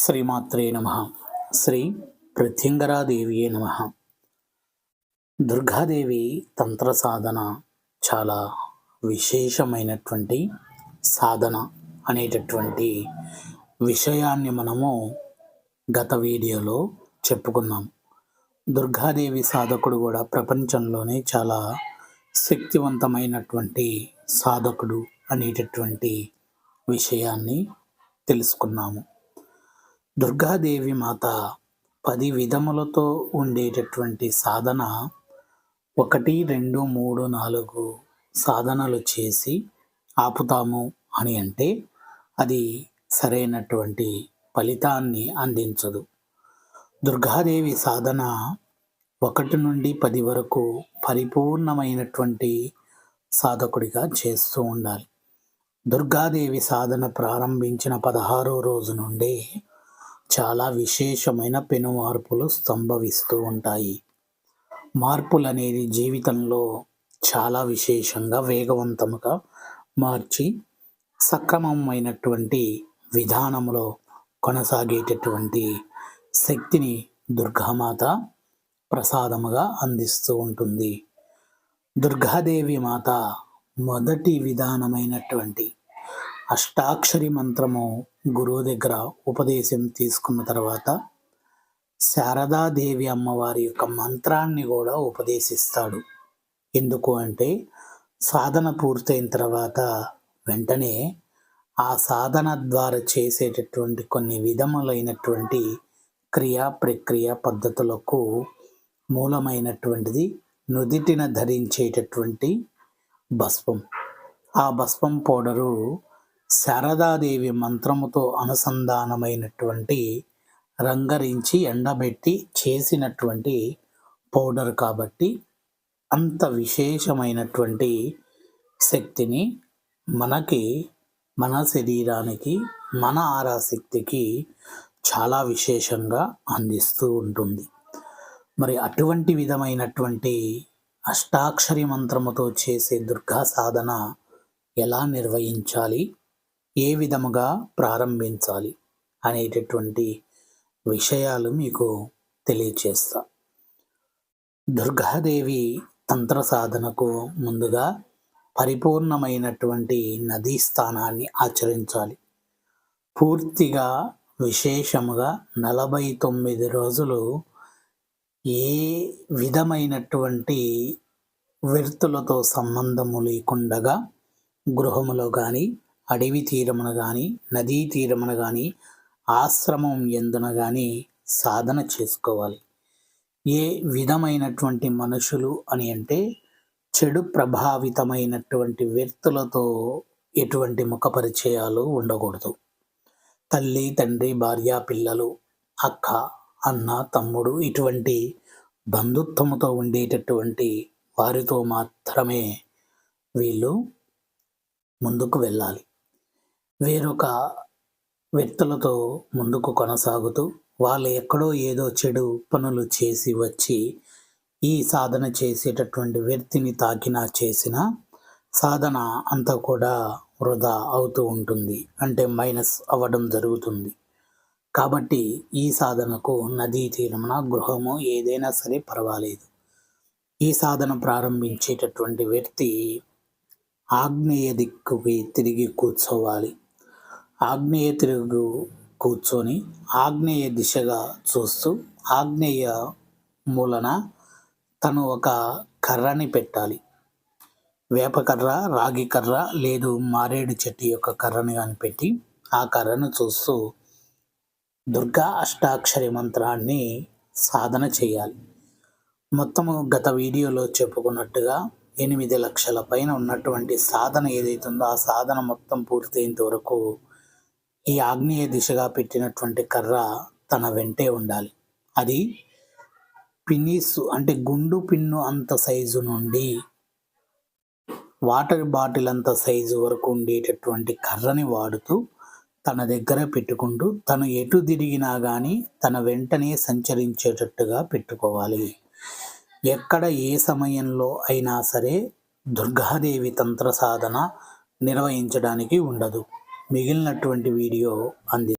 శ్రీమాత్రే నమ. శ్రీ ప్రత్యంగరాదేవియే నమ. దుర్గాదేవి తంత్ర సాధన చాలా విశేషమైనటువంటి సాధన అనేటటువంటి విషయాన్ని మనము గత వీడియోలో చెప్పుకున్నాం. దుర్గాదేవి సాధకుడు కూడా ప్రపంచంలోనే చాలా శక్తివంతమైనటువంటి సాధకుడు అనేటటువంటి విషయాన్ని తెలుసుకున్నాము. దుర్గాదేవి మాత పది విధములతో ఉండేటటువంటి సాధన ఒకటి రెండు మూడు నాలుగు సాధనలు చేసి ఆపుతాము అని అంటే అది సరైనటువంటి ఫలితాన్ని అందించదు. దుర్గాదేవి సాధన ఒకటి నుండి పది వరకు పరిపూర్ణమైనటువంటి సాధకుడిగా చేస్తూ ఉండాలి. దుర్గాదేవి సాధన ప్రారంభించిన పదహారో రోజు నుండే చాలా విశేషమైన పెను మార్పులు సంభవిస్తూ ఉంటాయి. మార్పులు అనేది జీవితంలో చాలా విశేషంగా వేగవంతముగా మార్చి సక్రమమైనటువంటి విధానంలో కొనసాగేటటువంటి శక్తిని దుర్గామాత ప్రసాదముగా అందిస్తూ ఉంటుంది. దుర్గాదేవి మాత మొదటి విధానమైనటువంటి అష్టాక్షరి మంత్రము గురువు దగ్గర ఉపదేశం తీసుకున్న తర్వాత శారదాదేవి అమ్మవారి యొక్క మంత్రాన్ని కూడా ఉపదేశిస్తాడు. ఎందుకు అంటే సాధన పూర్తయిన తర్వాత వెంటనే ఆ సాధన ద్వారా చేసేటటువంటి కొన్ని విధములైనటువంటి క్రియా ప్రక్రియ పద్ధతులకు మూలమైనటువంటిది నుదిటిన ధరించేటటువంటి భస్మం. ఆ భస్మం పౌడరు శారదాదేవి మంత్రముతో అనుసంధానమైనటువంటి రంగరించి ఎండబెట్టి చేసినటువంటి పౌడర్ కాబట్టి అంత విశేషమైనటువంటి శక్తిని మనకి మన శరీరానికి మన ఆరాశక్తికి చాలా విశేషంగా అందిస్తూ ఉంటుంది. మరి అటువంటి విధమైనటువంటి అష్టాక్షరి మంత్రముతో చేసే దుర్గా సాధన ఎలా నిర్వహించాలి? ఏ విధముగా ప్రారంభించాలి అనేటటువంటి విషయాలు మీకు తెలియచేస్తా. దుర్గాదేవి తంత్ర సాధనకు ముందుగా పరిపూర్ణమైనటువంటి నదీ స్థానాన్ని ఆచరించాలి. పూర్తిగా విశేషముగా నలభై తొమ్మిది రోజులు ఏ విధమైనటువంటి వ్యక్తులతో సంబంధము లేకుండగా గృహములో కానీ అడవి తీరమున కానీ నదీ తీరమున కానీ ఆశ్రమం ఎందున కానీ సాధన చేసుకోవాలి. ఏ విధమైనటువంటి మనుషులు అని అంటే చెడు ప్రభావితమైనటువంటి వ్యక్తులతో ఎటువంటి ముఖ పరిచయాలు ఉండకూడదు. తల్లి తండ్రి భార్య పిల్లలు అక్క అన్న తమ్ముడు ఇటువంటి బంధుత్వముతో ఉండేటటువంటి వారితో మాత్రమే వీళ్ళు ముందుకు వెళ్ళాలి. వేరొక వ్యక్తులతో ముందుకు కొనసాగుతూ వాళ్ళు ఎక్కడో ఏదో చెడు పనులు చేసి వచ్చి ఈ సాధన చేసేటటువంటి వ్యక్తిని తాకినా చేసిన సాధన అంతా కూడా వృధా అవుతూ ఉంటుంది. అంటే మైనస్ అవ్వడం జరుగుతుంది. కాబట్టి ఈ సాధనకు నదీ తీరమున గృహము ఏదైనా సరే పర్వాలేదు. ఈ సాధన ప్రారంభించేటటువంటి వ్యక్తి ఆగ్నేయ దిక్కుకి తిరిగి కూర్చోవాలి. ఆగ్నేయ తిరుగు కూర్చొని ఆగ్నేయ దిశగా చూస్తూ ఆగ్నేయ మూలన తను ఒక కర్రని పెట్టాలి. వేపకర్ర రాగి కర్ర లేదు మారేడు చెట్టు యొక్క కర్రని కానీ పెట్టి ఆ కర్రను చూస్తూ దుర్గా అష్టాక్షరి మంత్రాన్ని సాధన చేయాలి. మొత్తము గత వీడియోలో చెప్పుకున్నట్టుగా ఎనిమిది లక్షల పైన ఉన్నటువంటి సాధన ఏదైతుందో ఆ సాధన మొత్తం పూర్తయ్యేంత వరకు ఈ ఆగ్నేయ దిశగా పెట్టినటువంటి కర్ర తన వెంటే ఉండాలి. అది పిన్నీసు అంటే గుండు పిన్ను అంత సైజు నుండి వాటర్ బాటిల్ అంత సైజు వరకు ఉండేటటువంటి కర్రని వాడుతూ తన దగ్గర పెట్టుకుంటూ తను ఎటు తిరిగినా కానీ తన వెంటనే సంచరించేటట్టుగా పెట్టుకోవాలి. ఎక్కడ ఏ సమయంలో అయినా సరే దుర్గాదేవి తంత్ర సాధన నిర్వహించడానికి ఉండదు. మిగిలినటువంటి వీడియో అంది